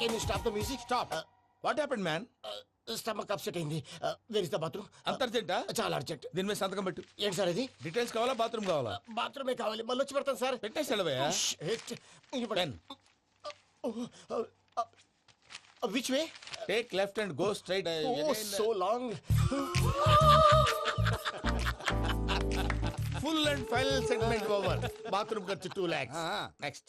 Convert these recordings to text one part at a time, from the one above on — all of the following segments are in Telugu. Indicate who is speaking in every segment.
Speaker 1: Can you stop the music
Speaker 2: stop what happened man
Speaker 1: stomach upset అయింది. వెర్ ఇస్ ద బాత్రూమ్
Speaker 2: అంత అర్జెంటా
Speaker 1: చాలా అర్జెంట్
Speaker 2: దీని మీద సంతకం పెట్టు.
Speaker 1: ఏంటి సార్ ఇది?
Speaker 2: డీటెయిల్స్ కావాలా? బాత్రూమ్ కావాలా?
Speaker 1: బాత్రూమే కావాలి. మళ్ళీ వచ్చి పెడతాను సార్.
Speaker 2: పెట్టేసి వెళ్ళవయ్యా. Pen.
Speaker 1: Which way
Speaker 2: take left and go straight
Speaker 1: so long
Speaker 2: full and final segment over bathroom ఖర్చు టూ ల్యాక్స్ నెక్స్ట్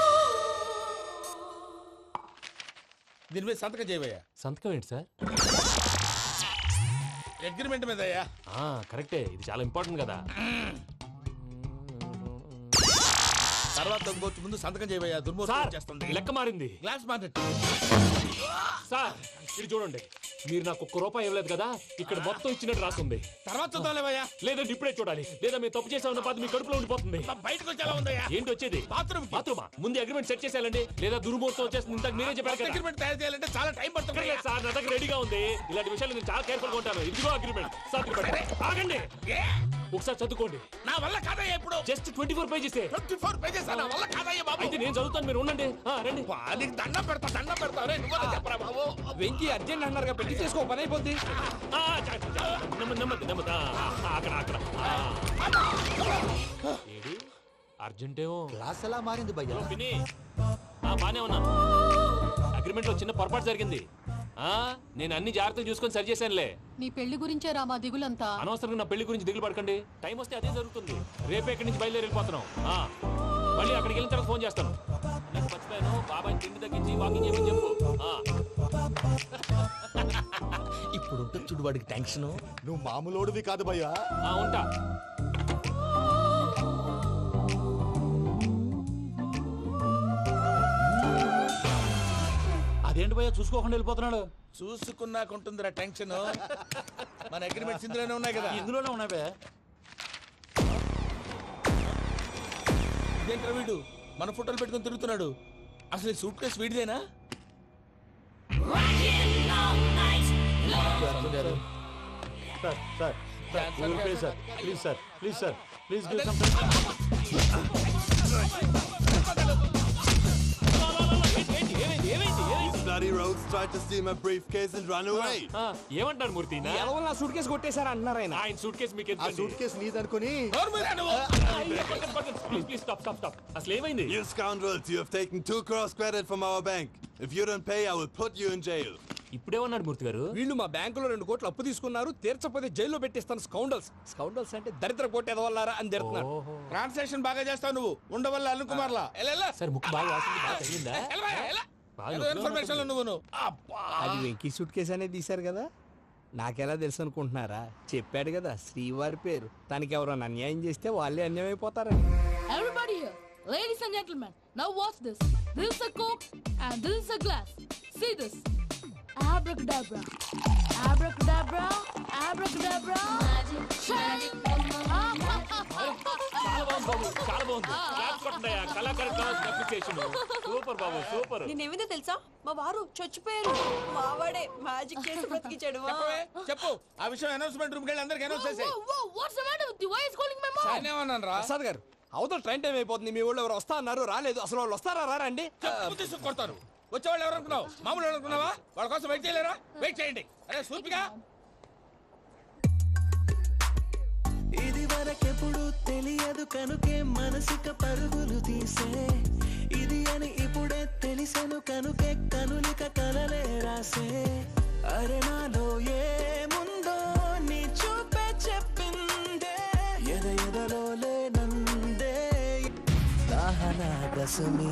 Speaker 2: దీని మీద సంతకం చేయవయ్యా.
Speaker 3: సంతకం ఏంటి సార్?
Speaker 2: అగ్రిమెంట్ మీద అయ్యా
Speaker 3: ఆ, కరెక్టే. ఇది చాలా ఇంపార్టెంట్ కదా.
Speaker 2: తర్వాత ఇంకొచ్చి ముందు సంతకం చేయవయ్యా.
Speaker 3: సార్
Speaker 2: దుర్మోహం చేస్తుంది
Speaker 3: లెక్క మారింది.
Speaker 2: గ్లాస్ మార్కెట్
Speaker 3: సార్ ఇది చూడండి. మీరు నాకు ఒక్క రూపాయి ఇవ్వలేదు కదా? ఇక్కడ మొత్తం ఇచ్చినట్టు రాస్తుంది.
Speaker 2: తర్వాత చూద్దాంలేవయ్యా.
Speaker 3: లేదంటే ఇప్పుడే చూడాలి. లేదా మీరు తప్పు చేసామన్న బాధ మీ కడుపులో ఉండిపోతుంది.
Speaker 2: బయటకు వచ్చి ఎలా ఉందయ్యా.
Speaker 3: ఏంటి వచ్చేది?
Speaker 2: బాత్రూమ్
Speaker 3: బాత్రూమా? ముందు అగ్రిమెంట్ సెట్ చేసేయాలండి. లేదా దుర్మూర్తం వచ్చేస్తుంది. ఇంతకు మీరే చెప్పారు కదా.
Speaker 2: అగ్రిమెంట్ తయారు చేయాలంటే చాలా టైం పడుతుంది
Speaker 3: సార్ నా దగ్గర రెడీగా ఉంది. ఇలాంటి విషయాలు నేను చాలా కేర్ఫుల్గా ఉంటాను. ఇదిగో అగ్రిమెంట్ పెట్టండి. ఆగండి. ఒకసారి చదువుకోండి.
Speaker 2: నా వల్ల కాదయ్యా ఇప్పుడు.
Speaker 3: Just twenty four pages
Speaker 2: twenty four pages నా వల్ల కాదయ్యా బాబు.
Speaker 3: అయితే నేను చదువుతాను మీరు ఉండండి. రండి.
Speaker 2: నీకు దండం పెడతా దండం పెడతా. రే నువ్వు చెప్పరా బాబు.
Speaker 4: వెంకీ అర్జెంట్ అన్నారు పెళ్ళి చేసుకో పని అయిపోద్ది.
Speaker 3: అక్కడ అర్జెంటేమో.
Speaker 5: క్లాస్ ఎలా మారింది భయ్యా?
Speaker 3: ఆ, బానే ఉన్నాను అగ్రిమెంట్లో చిన్న పొరపాటు జరిగింది. ఆ నేను అన్ని జాగ్రత్తలు చూసుకొని సరి చేశానులే.
Speaker 6: నీ పెళ్ళి గురించే రా మా దిగులంతా.
Speaker 3: అనవసరంగా నా పెళ్ళి గురించి దిగులు పడకండి. టైం వస్తే అదే జరుగుతుంది. రేపే ఇక్కడి నుంచి బయలుదేరి వెళ్ళిపోతున్నాం. ఆ, మళ్ళీ అక్కడికి వెళ్ళిన తర్వాత ఫోన్ చేస్తాను. మర్చిపోయాను బాబాయ్ తిండి తగ్గించి వాకింగ్ చేయమని చెప్పు. ఆ,
Speaker 2: ఇప్పుడు ఉంటుంది చూడు వాడికి టెన్షన్
Speaker 5: నువ్వు మామూలోడివి కాదు భయ్యా.
Speaker 3: ఆ, ఉంటా.
Speaker 4: అదేంటి భయ్యా చూసుకోకుండా వెళ్ళిపోతున్నాడు?
Speaker 2: చూసుకున్నాక ఉంటుందిరా టెన్షన్ మన అగ్రిమెంట్స్ ఇందులోనే ఉన్నాయి కదా.
Speaker 4: ఇందులోనే ఉన్నాయి
Speaker 2: ఇదేంట్రా వీడు? మన ఫోటోలు పెట్టుకొని తిరుగుతున్నాడు అసలు suitcase వీడిదేనా
Speaker 4: sir please. Sir please sir please sir
Speaker 3: ఏమైంది ఏమైంది ఏమైంది
Speaker 5: bloody rogues tried to steal my briefcase and run away.
Speaker 3: ఆ, ఏమంటారు మూర్తి నా-
Speaker 7: నా సూట్ కేసు కొట్టేశారా అన్నారు ఆయన
Speaker 3: ఆయన సూట్ కేసు మీకు
Speaker 5: ఆ సూట్ కేసు నీదనుకుని?
Speaker 3: ప్లీజ్ స్టాప్ స్టాప్ స్టాప్ అసలు ఏమైంది
Speaker 5: You scoundrels, you have taken two crores credit from our bank. If you don't pay, I will put you in jail.
Speaker 3: ఇప్పుడేమన్నాడు మూర్తి గారు
Speaker 7: వీళ్ళు మా బ్యాంకులో రెండు కోట్లు అప్పు తీసుకున్నారు తీర్చపోతే జైల్లో పెట్టిస్తాను స్కౌండల్స్ స్కౌండల్స్ అంటే దరిద్ర కోట ఎదవల్లారా అని తిడుతున్నాడు
Speaker 2: ట్రాన్సాక్షన్ బాగా చేస్తావు నువ్వు ఉండవల్ల అల్లు కుమార్లా ఎలా ఎలా?
Speaker 3: సార్ ముక్కు బాగా వాసింది బాగా తగిలిందా
Speaker 2: ఎలా, ఎలా?
Speaker 3: బాగా
Speaker 2: ఏదో
Speaker 3: నొప్పిగా
Speaker 2: ఇన్ఫర్మేషన్
Speaker 3: ఉన్నట్టుంది.
Speaker 2: నువ్వు నువ్వు అబ్బా
Speaker 7: అది వెంకీ సూట్ కేసు అనేది తీశారు కదా నాకెలా తెలుసు అనుకుంటున్నారా చెప్పాడు కదా శ్రీవారి పేరు తనకి ఎవరైనా అన్యాయం చేస్తే వాళ్ళే అన్యాయం అయిపోతారని
Speaker 6: Everybody here, ladies and gentlemen, now watch this. This is a coke and this is a glass. See this. Abracadabra. Abracadabra. Abracadabra. Magic.
Speaker 3: చాలా బాగుంది బాబు చాలా బాగుంది క్లాప్స్ కొట్టండి కళాకారు అప్రిసియేషన్ సూపర్ బాబు సూపర్
Speaker 8: నేనేమిందో తెలుసా? మా వారు చచ్చిపోయారు. మావాడే మ్యాజిక్ చేసి బ్రతికించాడు
Speaker 2: చెప్పు. ఆ విషయం అనౌన్స్మెంట్ రూమ్కి వెళ్ళి అందరికి అనౌన్స్ చేసేయ్.
Speaker 6: Whoa, whoa, what's the matter with you? Why is calling my mom?
Speaker 2: నేనేమన్నాను రా?
Speaker 7: ప్రసాద్ గారు అవతల ట్రైన్ టైం అయిపోతుంది. మీ ఊళ్ళో ఎవరు వస్తా అన్నారు రాలేదు. అసలు వాళ్ళు వస్తారా? రారా అండి?
Speaker 2: చెప్పు తీసుకు కొడతారు. వచ్చేవాళ్ళు ఎవరు అనుకున్నావు? మామూలు అనుకున్నావా? వాళ్ళ కోసం వెయిట్ చేయలేరా? వెయిట్ చేయండి. అరే సూపిగా
Speaker 9: ఇది వరకెప్పుడు తెలియదు కనుకే మనసిక పరుగులు తీసే. ఇది అని ఇప్పుడే తెలిసెను కనుకే కనులిక కలలే రాసే. అరే నాలో ఏముందో నీ చూపే చెప్పిందే. ఎద ఎదలో లేనందే. దాహనా దశమి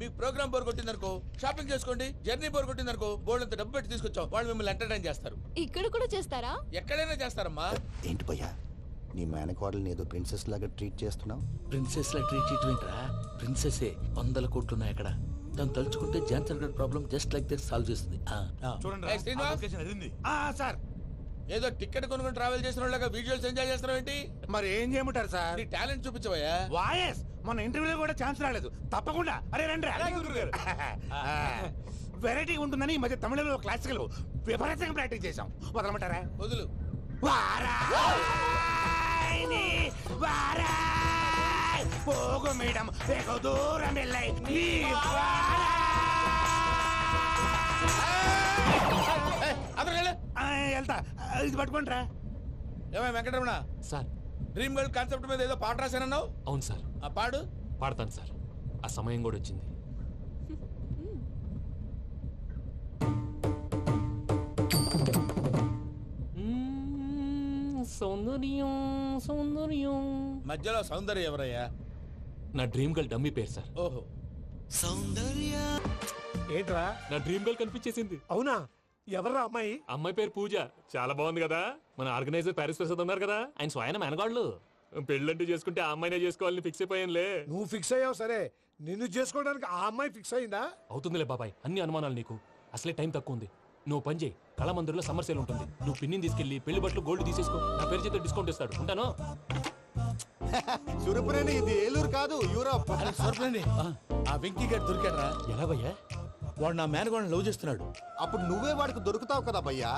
Speaker 2: మీకు ప్రోగ్రామ్ బోర్ కొట్టిందనుకో షాపింగ్ చేసుకోండి జర్నీ బోర్ కొట్టిందనుకో బోర్డు అంత డబ్బు పెట్టి తీసుకొచ్చాం. వాళ్ళు మిమ్మల్ని ఎంటర్టైన్ చేస్తారు.
Speaker 10: ఇక్కడ కూడా చేస్తారా?
Speaker 2: ఎక్కడైనా చేస్తారమ్మా.
Speaker 5: ఏంటి భయ్యా? నీ మేనకోడల్ని ఏదో ప్రిన్సెస్ లాగా ట్రీట్ చేస్తున్నావు?
Speaker 2: ప్రిన్సెస్ లా ట్రీట్ చేయటమేంట్రా ప్రిన్సెస్ వందల కోట్లు ఉన్నాయి అక్కడ. దాన్ని తలుచుకుంటే జాన్సన్ గడ్ problem just like that solve చేస్తుంది. ఏయ్, శ్రీనివాస్.
Speaker 4: సార్.
Speaker 2: ఏదో టికెట్ కొనుక్కొని ట్రావెల్ చేసిన వాళ్ళగా విజువల్స్ ఎంజాయ్ చేస్తున్నావు ఏంటి?
Speaker 4: మరి ఏం చేయమంటారు సార్?
Speaker 2: నీ టాలెంట్ చూపించవయ్యా.
Speaker 4: వాయస్! మన ఇంటర్వ్యూలో కూడా ఛాన్స్ రాలేదు. తప్పకుండా! అరే రండి వెరైటీ ఉంటుందని ఈ మధ్య తమిళంలో క్లాసికల్ విపరీతంగా ప్రాక్టీస్ చేశాం. వదలమంటారా?
Speaker 2: వదులు.
Speaker 4: పోగు మేడం దూరం వెళ్ళై వెళ్తా.
Speaker 2: ఏమై Venkataramana?
Speaker 3: Sir.
Speaker 2: Dream girl concept మీద ఏదో పాట రాశానన్నావు?
Speaker 3: అవును సార్.
Speaker 2: ఆ పాడు.
Speaker 3: పాడతాను సార్. ఆ సమయం కూడా వచ్చింది. సౌందర్యం సౌందర్యం.
Speaker 2: మధ్యలో సౌందర్య ఎవరయ్యా?
Speaker 3: నా డ్రీమ్ గర్ల్ డమ్మీ పేరు సార్.
Speaker 2: ఓహో.
Speaker 9: సౌందర్య.
Speaker 4: ఏంట్రా?
Speaker 3: నా డ్రీమ్ గర్ల్ కనిపించేసింది.
Speaker 4: అవునా? ఎవర్రా అమ్మాయి?
Speaker 3: అమ్మాయి పేరు పూజ. చాలా బాగుంది కదా. మన ఆర్గనైజర్ ప్యారిస్ ప్రసాద్ ఉన్నారు కదా. ఆయన స్వయం మెనగాళ్ళు. పెళ్ళంటూ చేసుకుంటే ఆ అమ్మాయినే చేసుకోవాలని ఫిక్స్ అయిపోయానులే.
Speaker 4: నువ్వు ఫిక్స్ అయ్యావు సరే. నిన్ను చేసుకోవడానికి ఆ అమ్మాయి ఫిక్స్ అయిందా?
Speaker 3: అవుతుందిలే బాబాయ్ అన్ని అనుమానాలు నీకు. అసలే టైం తక్కువ ఉంది. నువ్వు పని చేయి కళమందిర్లో సమ్మర్ సేల్ ఉంటుంది. నువ్వు పిన్నిని తీసుకెళ్ళి పెళ్ళి బట్టలు గోల్డ్ తీసేసుకో. నా పేరు చేత డిస్కౌంట్ ఇస్తాడు. ఉంటాను?
Speaker 5: చురుపురేని ఇది ఏలూరు కాదు యూరప్.
Speaker 2: ఆ? వెంకీ గారు దొరికాడరా.
Speaker 3: ఎలా భయ్యా
Speaker 2: వాడు నా మేనగోళ్ళని లవ్ చేస్తున్నాడు.
Speaker 1: అప్పుడు నువ్వే వాడికి దొరుకుతావు కదా భయ్యా?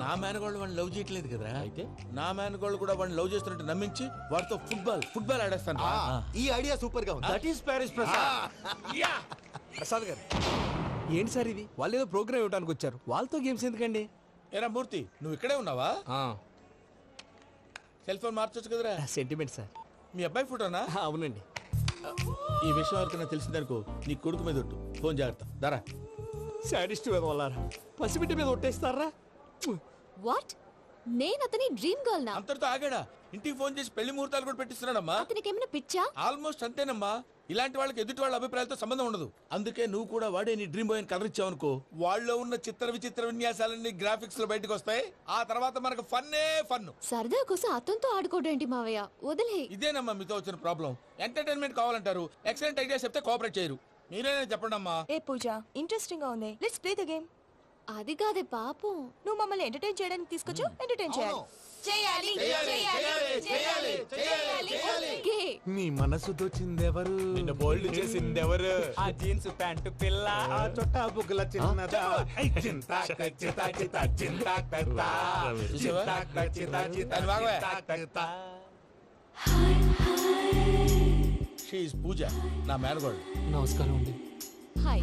Speaker 2: నా మేనగోళ్ళు వాడిని లవ్ చేయట్లేదు కదరా అయితే? నా మేనగోళ్ళు కూడా వాడిని లవ్ చేస్తున్నట్టు నమ్మించి వాడితో ఫుట్బాల్ ఫుట్బాల్ ఆడేస్తాను.
Speaker 1: ఆ, ఈ ఐడియా సూపర్గా ఉంది.
Speaker 2: That is Paris Prasad
Speaker 9: Prasad garu ఏంటి సార్ ఇది? వాళ్ళు ఏదో ప్రోగ్రామ్ ఇవ్వడానికి వచ్చారు. వాళ్ళతో గేమ్స్ ఎందుకండి?
Speaker 2: ఏరా మూర్తి నువ్వు ఇక్కడే ఉన్నావా? సెల్ ఫోన్ మార్చొచ్చు కదరా?
Speaker 9: Sentiment sir.
Speaker 2: మీ అబ్బాయి ఫోటోనా?
Speaker 9: అవునండి.
Speaker 2: ఈ విషయం ఎవరికైనా తెలిసిందనుకో నీ కొడుకు మీద ఒట్టు. ఫోన్ జాగ్రత్త. దారా.
Speaker 9: సాడిస్ట్ వాళ్ళారా పసిబిడ్డ మీద ఒట్టేస్తారా?
Speaker 10: వాట్ నేను అతని డ్రీమ్ గర్ల్ నా.
Speaker 2: అంతటితో ఆగాడా? ఇంటికి ఫోన్ చేసి పెళ్ళి ముహూర్తాలు కూడా పెట్టిస్తున్నాడమ్మా.
Speaker 10: అతనికి ఏమైనా పిచ్చా?
Speaker 2: ఆల్మోస్ట్ అంతేనమ్మా. ఇలాంటి వాళ్ళకి ఎదుటి వాళ్ళ అభిప్రాయాలతో సంబంధం ఉండదు. అందుకే నువ్వు కూడా వాడే నీ డ్రీమ్ బాయ్ కలర్ ఇచ్చావనుకో. వాళ్ళలో ఉన్న చిత్ర విచిత్ర విన్యాసాలన్నీ గ్రాఫిక్స్లో బయటకు వస్తాయి. ఆ తర్వాత మనకు ఫన్నే ఫన్
Speaker 10: సరదా కోసం అతనితో ఆడుకోడేంటి మావయ్య. వదిలే.
Speaker 2: ఇదేనమ్మా మీతో వచ్చిన ప్రాబ్లం ఎంటర్టైన్మెంట్ కావాలంటారు. ఎక్సలెంట్ ఐడియా చెప్తే కోఆపరేట్ చేయరు. మీరేనే చెప్పండి అమ్మా
Speaker 8: ఏ పూజ? ఇంట్రెస్టింగ్గా ఉంది. లెట్స్ ప్లే ద గేమ్
Speaker 10: అది కాదే పాపం.
Speaker 8: నువ్వు మమ్మల్ని ఎంటర్టైన్ చేయడానికి తీసుకొచ్చు ఎంటర్టైన్ చేయాలి. చేయాలి
Speaker 10: ఓకే.
Speaker 9: నీ మనసు దోచిందెవరు? నిన్ను బోల్డ్ చేసిందెవరు? ఆ జీన్స్ ప్యాంటు పిల్ల ఆ చొట్టా బుగ్గల చిన్నదా? ఐ చింతా చింతా చింతా చింతా చింతా.
Speaker 2: చూసావా? దాని భాగమే. షీఈ్ పూజ నా మేనగోడు.
Speaker 3: నమస్కారం అండి.
Speaker 10: Hi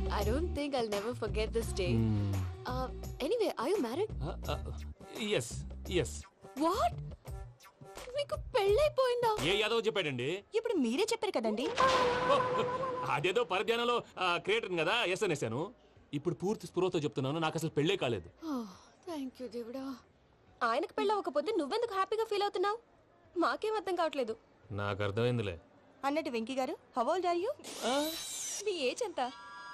Speaker 10: I don't think I'll never forget this day anyway I you married
Speaker 3: yes yes
Speaker 10: what మీకు పెళ్ళైపోయిందా?
Speaker 3: ఏ యాదవ్ చెప్పాడండి?
Speaker 8: ఇప్పుడు మీరే చెప్పారు కదండి.
Speaker 3: ఓ, అదేదో పరధ్యానంలో క్రియేటర్ కదా ఎస్ అనేసాను ఇప్పుడు పూర్తి స్పృహతో చెప్తున్నాను నాకు అసలు పెళ్ళే కాలేదు.
Speaker 10: థ్యాంక్ యూ దేవుడా.
Speaker 8: ఆయనకు పెళ్ళి అవ్వకపోతే నువ్వెందుకు హ్యాపీగా ఫీల్ అవుతున్నావు? మాకేం అర్థం కావట్లేదు.
Speaker 3: నాకు అర్థమైందిలే.
Speaker 8: అన్నట్టు Venky garu how old are you me age ఎంత?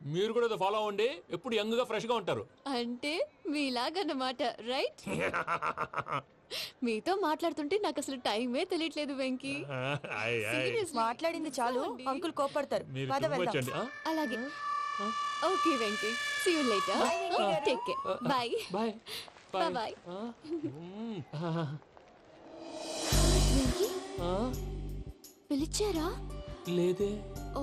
Speaker 3: మీరు కూడా ఇది ఫాలో అవ్వండి. ఎప్పుడు యంగ్గా ఫ్రెష్గా ఉంటారు.
Speaker 10: అంటే మీలాగన్నమాట రైట్ మీతో మాట్లాడుతుంటే నాకు అసలు టైమే తెలియట్లేదు వెంకీ.
Speaker 8: మాట్లాడింది చాలు. అంకుల్ కోపడతారు
Speaker 3: మీరు
Speaker 8: పద వెళ్దాం?
Speaker 10: అలాగే. Okay Venky. See you later. Take care bye
Speaker 3: bye
Speaker 10: Venky? పిలిచారా?
Speaker 3: లేదే.
Speaker 10: ఓ.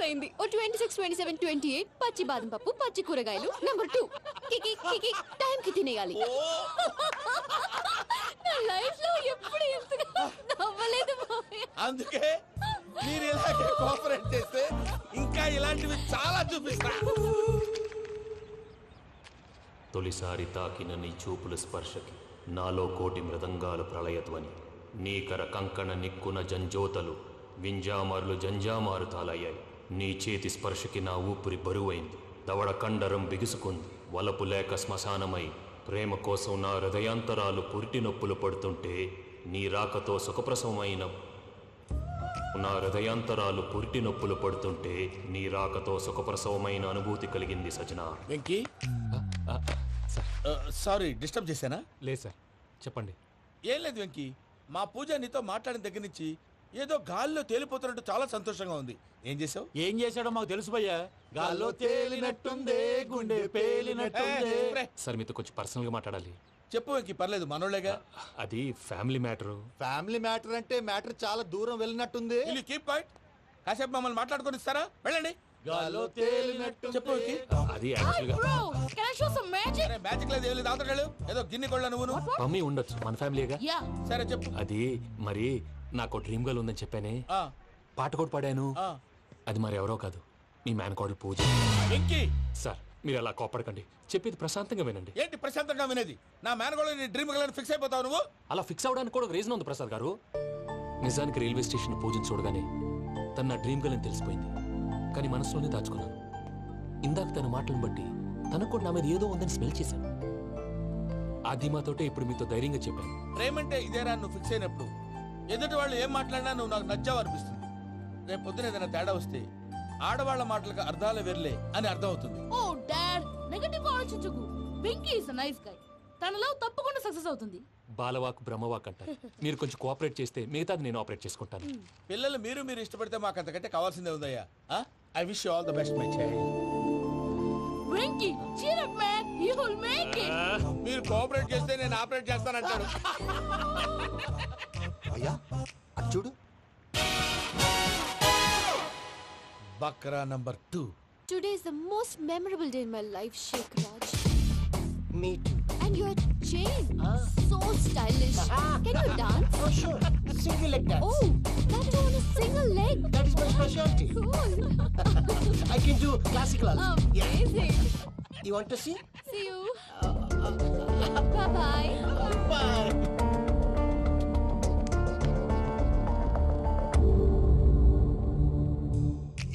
Speaker 10: అయింది. ఓ twenty six twenty seven twenty eight పచ్చి బాదం పప్పు పచ్చి కూరగాయలు. నెంబర్ టూ కికి కికి టైం కి తినేయాలి. నా లైఫ్లో ఎప్పుడు నవ్వలేదు మామయ్య
Speaker 2: అందుకే మీరు ఇలాగే కోఆపరేట్ చేస్తే ఇంకా ఇలాంటివి చాలా చూపిస్తా.
Speaker 11: తొలిసారి తాకిన నీ చూపుల స్పర్శకి నాలో కోటి మృదంగాలు ప్రళయధ్వని. నీకర కంకణ నిక్కున జంజోతలు వింజామారులు జంజామారుతాలయ్యాయి. నీ చేతి స్పర్శకి నా ఊపిరి బరువైంది. దవడ కండరం బిగుసుకుంది. వలపు లేక శ్మశానమై ప్రేమ కోసం నా హృదయాంతరాలు పురిటి నొప్పులు పడుతుంటే నీ రాకతో సుఖప్రసవమైన నా హృదయాంతరాలు పురిటి నొప్పులు పడుతుంటే నీ రాకతో సుఖప్రసవమైన అనుభూతి కలిగింది సజనా.
Speaker 2: వెంకీ? సారీ డిస్టర్బ్ చేశానా?
Speaker 3: లేదు సార్. చెప్పండి.
Speaker 2: ఏం లేదు వెంకీ. మా పూజ నీతో మాట్లాడిన దగ్గర నుంచి ఏదో గాల్లో తేలిపోతున్నట్టు చాలా సంతోషంగా ఉంది. ఏం చేసావు
Speaker 9: ఏం చేశాడో మాకు తెలుసు భయ్యా. గాల్లో తేలినట్టుందే గుండె పేలినట్టుందే.
Speaker 3: సార్ మీతో కొంచెం పర్సనల్గా మాట్లాడాలి.
Speaker 2: చెప్పు వెంకీ పర్లేదు మనోళ్ళేగా.
Speaker 3: అది ఫ్యామిలీ మ్యాటరు.
Speaker 1: ఫ్యామిలీ మ్యాటర్ అంటే మ్యాటర్ చాలా దూరం వెళ్ళినట్టుంది.
Speaker 2: వీళ్ళు కీప్ పాయింట్ కాసేపు మమ్మల్ని మాట్లాడుకొని ఇస్తారా? వెళ్ళండి.
Speaker 9: గాల్లో తేలినట్టు
Speaker 2: చెప్పు
Speaker 3: అది
Speaker 6: Hi,
Speaker 3: యాక్చువల్గా
Speaker 6: bro. Can I show some magic?
Speaker 2: అరే మ్యాజిక్ లేదు ఏం లేదు. ఏదో గిన్నె కొళ్ళ నువ్వును.
Speaker 3: మమ్మీ ఉండొచ్చు మన ఫ్యామిలీగా.
Speaker 6: Yeah.
Speaker 2: సరే చెప్పు.
Speaker 3: అది మరి నాకు డ్రీమ్ గర్ల్ ఉందని చెప్పానే.
Speaker 2: ఆ,
Speaker 3: పాట కూడా పాడాను.
Speaker 2: ఆ.
Speaker 3: అది మరి ఎవరో కాదు. మీ మేనకోడలు పూజ. సార్ మీరు అలా కోపడకండి చెప్పేది ప్రశాంతంగా వినండి.
Speaker 2: ఏంటి ప్రశాంతంగా వినేది? నా మేనగోళ నీ డ్రీమ్ గలని ఫిక్స్ అయిపోతావు నువ్వు?
Speaker 3: అలా ఫిక్స్ అవడానికి కూడా రీజన్ ఉంది ప్రసాద్ గారు. నిజానికి రైల్వే స్టేషన్ పూజను చూడగానే తన నా డ్రీమ్ గర్ల్ అని తెలిసిపోయింది. కానీ మనసులోనే దాచుకున్నాను. ఇందాక తన మాటలను బట్టి తనకు కూడా నా మీద ఏదో ఉందని స్మెల్ చేశాను. ఆ ధీమాతోటే ఇప్పుడు మీతో ధైర్యంగా చెప్పాను.
Speaker 2: ప్రేమంటే ఇదేరా నువ్వు ఫిక్స్ అయినప్పుడు. ఎదుటి వాళ్ళు ఏం మాట్లాడినా నువ్వు నాకు నచ్చావు అనిపిస్తుంది రేపు పొద్దున ఏదైనా తేడా వస్తే ఆడవాళ్ళ మాటలకు అర్థాలు వెర్లే అని అర్థం అవుతుంది
Speaker 6: Oh, Dad. నెగటివ్ ఆలోచించకు వెంకీ ఇస్ నైస్ గై. తన లవ్ తప్పకుండా సక్సెస్ అవుతుంది.
Speaker 3: బాలవాక్ బ్రహ్మవాక్ అంటారు. మీరు కొంచెం కోఆపరేట్ చేస్తే మిగతాది నేను ఆపరేట్ చేసుకుంటాను.
Speaker 2: పిల్లలు మీరు మీరు ఇష్టపడితే మాకు అంతకంటే కావాల్సిందే ఉందయ్యా. I wish all the best my child
Speaker 6: Venky make it.
Speaker 2: మీరు కోఆపరేట్ చేస్తే నేను ఆపరేట్ చేస్తానంటాడు
Speaker 1: అయ్యా అటు చూడు
Speaker 2: Bakra number two
Speaker 10: Today is the most memorable day in my life, Sheikh Raj.
Speaker 9: Me too.
Speaker 10: And your chain, so stylish. Can you dance?
Speaker 9: Oh, sure. Single leg dance.
Speaker 10: Oh, that too on a single leg.
Speaker 9: That is my specialty.
Speaker 10: Cool.
Speaker 9: I can do classical also.
Speaker 10: Amazing.
Speaker 9: You want to see?
Speaker 10: See you. Bye bye.
Speaker 9: Bye.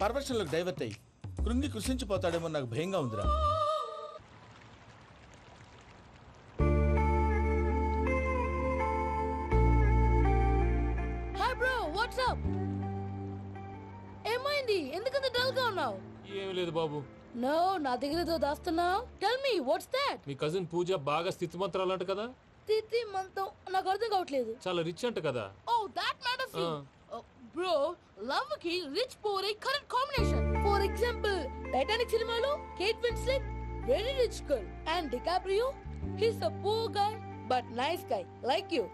Speaker 2: పర్వర్షన్లోకి divert అయ్యి కృంగి కృషించిపోతాడేమో నాకు భయంగా ఉందిరా.
Speaker 6: హాయ్ బ్రో వాట్స్ అప్ ఏమైంది? ఎందుకంత డల్గా ఉన్నావు?
Speaker 3: ఏం లేదు బాబు.
Speaker 6: నో నా దగ్గర ఏదో దాస్తున్నావు. టెల్ మీ వాట్స్ దాట్
Speaker 3: మీ కజిన్ పూజ బాగా స్థితిమంతరాలు అంట కదా?
Speaker 6: తిత్తి మంతం నాకు అర్థం కావట్లేదు.
Speaker 3: చాలా రిచ్ అంట కదా?
Speaker 6: Oh that matters you
Speaker 3: Ah.
Speaker 6: Bro లవ్కి rich poor a correct combination for example Titanic సినిమాలో Kate Winslet very rich girl and DiCaprio he's a poor guy but nice guy like you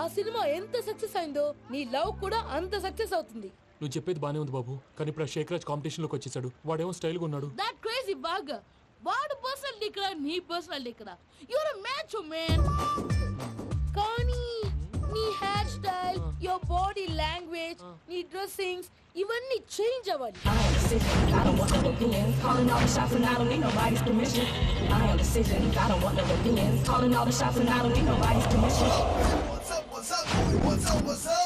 Speaker 6: ఆ సినిమా ఎంత సక్సెస్ అయిందో నీ లవ్ కూడా అంత సక్సెస్ అవుతుంది.
Speaker 3: నువ్వు చెప్పేది బానే ఉంది బాబు. కానీ ఇప్పుడు ఆ షేక్ రాజ్ కాంపిటీషన్లోకి వచ్చేసాడు. వాడేమో స్టైల్గా ఉన్నాడు.
Speaker 6: దట్ క్రేజీ బాగా వాడు పర్సనల్ ఇక్కడ నీ పర్సనల్ ఇక్కడ. యువర్ మ్యాచ్ మ్యాన్ కానీ నీ hair style your body language, uh. your dressings, even need change our.
Speaker 12: I decision. I don't want no opinions. Calling all the shots and I don't need nobody's permission. I decision. Don't want no opinions. Calling all the shots and I don't need nobody's permission. What's up? What's up? What's up? What's up?